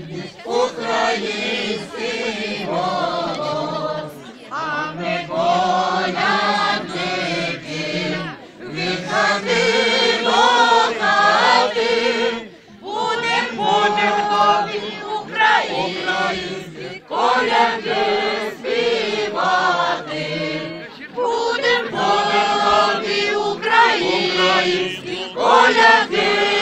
світі український голос. А ми колядники від хати до хати будем, будем нові українські коляди співати. Будем, будем українські коляди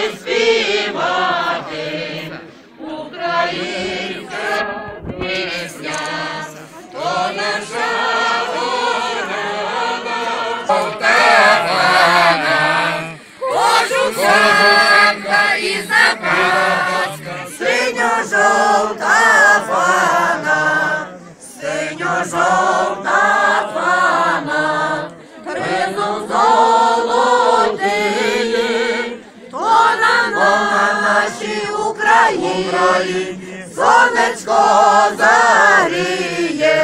пісня, то наша Кожуханка і запаска, синьо-жовта фана, синьо-жовта фана, кризом золотиє, то на нашій Україні сонечко заріє,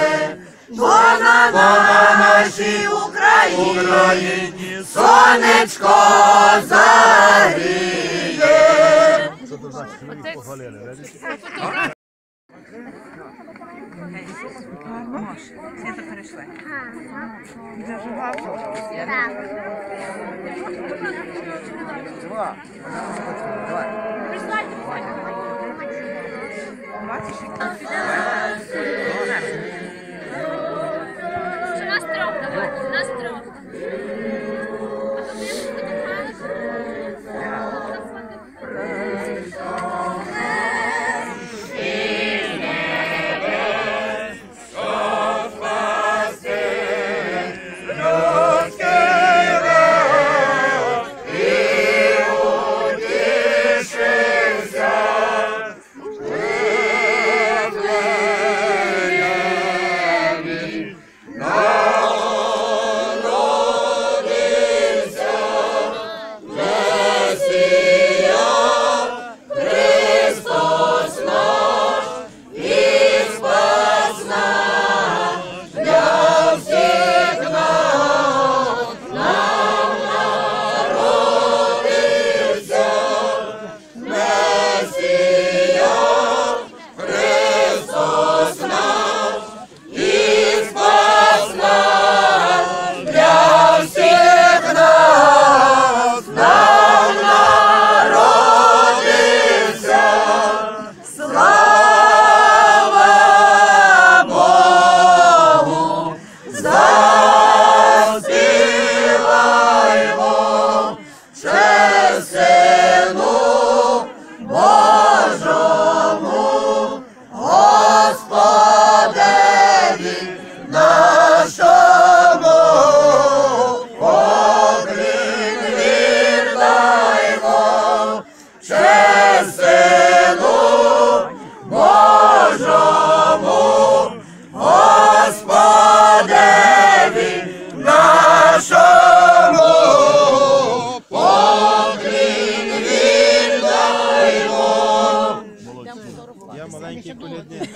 то на нашій Україні сонечко заріє. Свято перейшли. much. Колядник.